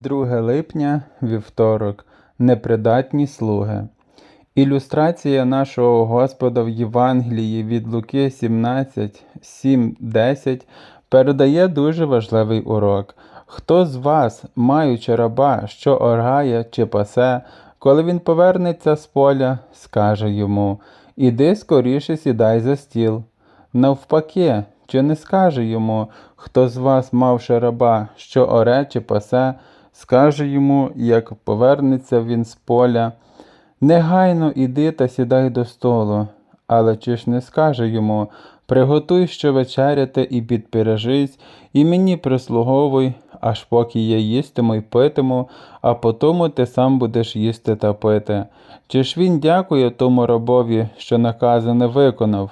2 липня, вівторок. Непридатні слуги. Ілюстрація нашого Господа в Євангелії від Луки 17, 7, 10 передає дуже важливий урок. Хто з вас, маючи раба, що оргає чи пасе, коли він повернеться з поля, скаже йому Іди скоріше сідай за стіл. Навпаки, чи не скаже йому, хто з вас, мавши раба, що оре чи пасе, скаже йому, як повернеться він з поля, негайно іди та сідай до столу, але чи ж не скаже йому, приготуй що вечеряти і підпірежись, і мені прислуговуй, аж поки я їстиму й питиму, а потому ти сам будеш їсти та пити. Чи ж він дякує тому рабові, що наказане виконав?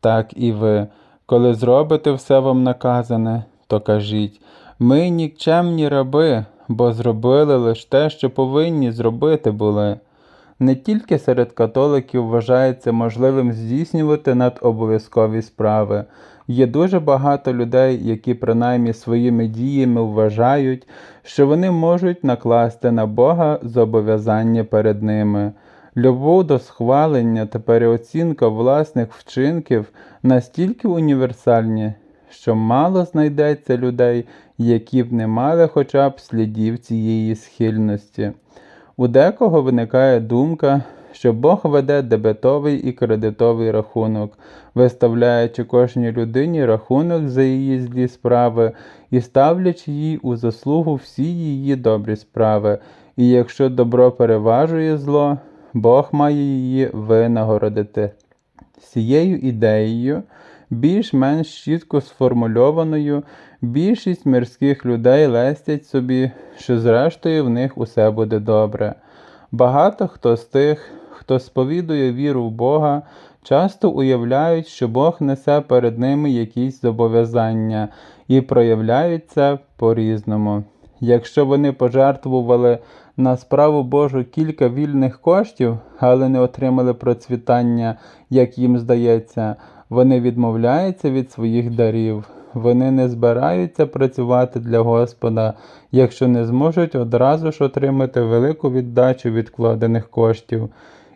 Так і ви, коли зробите все вам наказане, то кажіть ми нікчемні раби, бо зробили лише те, що повинні зробити були. Не тільки серед католиків вважається можливим здійснювати надобов'язкові справи. Є дуже багато людей, які принаймні своїми діями вважають, що вони можуть накласти на Бога зобов'язання перед ними. Любов до схвалення та переоцінка власних вчинків настільки універсальні, що мало знайдеться людей, які б не мали хоча б слідів цієї схильності. У декого виникає думка, що Бог веде дебетовий і кредитовий рахунок, виставляючи кожній людині рахунок за її злі справи і ставлячи їй у заслугу всі її добрі справи, і якщо добро переважує зло, Бог має її винагородити. Цією ідеєю, більш-менш чітко сформульованою, більшість мирських людей лестять собі, що зрештою в них усе буде добре. Багато хто з тих, хто сповідує віру в Бога, часто уявляють, що Бог несе перед ними якісь зобов'язання і проявляють це по-різному. Якщо вони пожертвували на справу Божу кілька вільних коштів, але не отримали процвітання, як їм здається, вони відмовляються від своїх дарів. Вони не збираються працювати для Господа, якщо не зможуть одразу ж отримати велику віддачу відкладених коштів.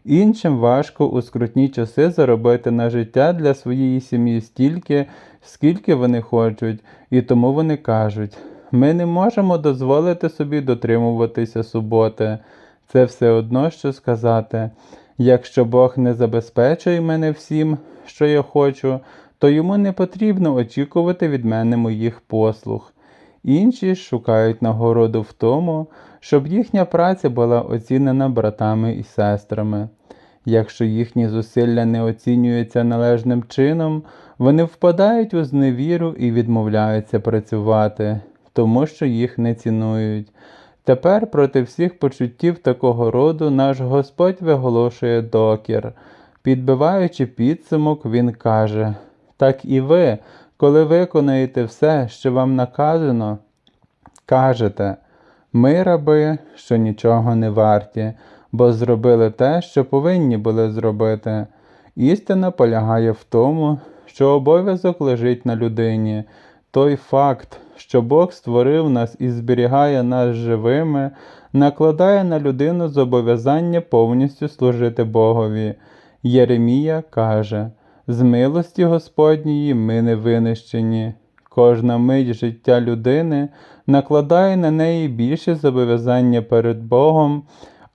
Іншим важко у скрутні часи заробити на життя для своєї сім'ї стільки, скільки вони хочуть, і тому вони кажуть: ми не можемо дозволити собі дотримуватися суботи. Це все одно, що сказати. Якщо Бог не забезпечує мене всім, що я хочу, то йому не потрібно очікувати від мене моїх послуг. Інші шукають нагороду в тому, щоб їхня праця була оцінена братами і сестрами. Якщо їхні зусилля не оцінюються належним чином, вони впадають у зневіру і відмовляються працювати, тому що їх не цінують. Тепер проти всіх почуттів такого роду наш Господь виголошує докір. Підбиваючи підсумок, Він каже так і ви, коли виконаєте все, що вам наказано, кажете ми раби, що нічого не варті, бо зробили те, що повинні були зробити. Істина полягає в тому, що обов'язок лежить на людині. Той факт, що Бог створив нас і зберігає нас живими, накладає на людину зобов'язання повністю служити Богові. Єремія каже з милості Господньої ми не винищені. Кожна мить життя людини накладає на неї більше зобов'язання перед Богом,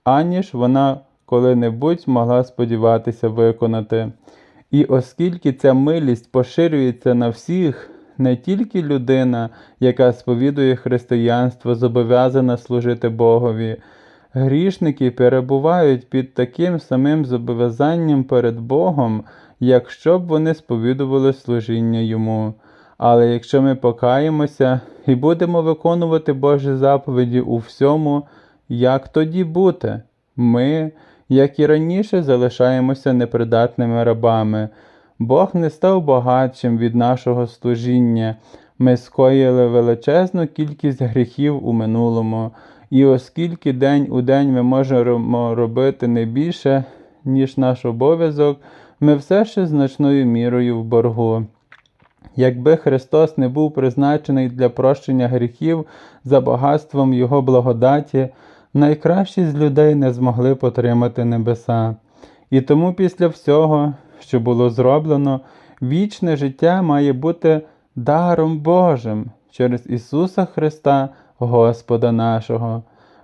аніж вона коли-небудь могла сподіватися виконати. І оскільки ця милість поширюється на всіх, не тільки людина, яка сповідує християнство, зобов'язана служити Богові, грішники перебувають під таким самим зобов'язанням перед Богом, якщо б вони сповідували служіння йому. Але якщо ми покаємося і будемо виконувати Божі заповіді у всьому, як тоді бути? Ми, як і раніше, залишаємося непридатними рабами. Бог не став багатшим від нашого служіння. Ми скоїли величезну кількість гріхів у минулому, і оскільки день у день ми можемо робити не більше, ніж наш обов'язок, ми все ще значною мірою в боргу. Якби Христос не був призначений для прощення гріхів за багатством Його благодаті, найкращі з людей не змогли потримати небеса. І тому після всього, що було зроблено, вічне життя має бути даром Божим через Ісуса Христа, Господа нашого.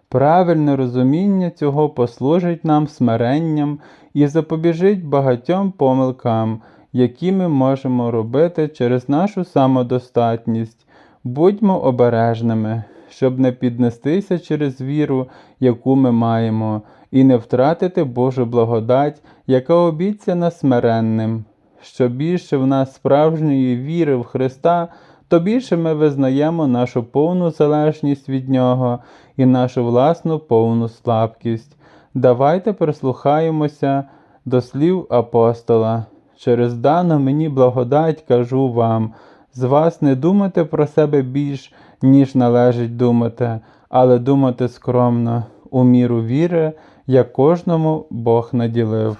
Правильне розуміння цього послужить нам смиренням і запобіжить багатьом помилкам, які ми можемо робити через нашу самодостатність. Будьмо обережними, щоб не піднестися через віру, яку ми маємо, і не втратити Божу благодать, яка обіцяна смиренним. Що більше в нас справжньої віри в Христа, то більше ми визнаємо нашу повну залежність від Нього і нашу власну повну слабкість. Давайте прислухаємося до слів апостола. Через дану мені благодать кажу вам, з вас не думати про себе більш, ніж належить думати, але думати скромно, у міру віри, як кожному Бог наділив.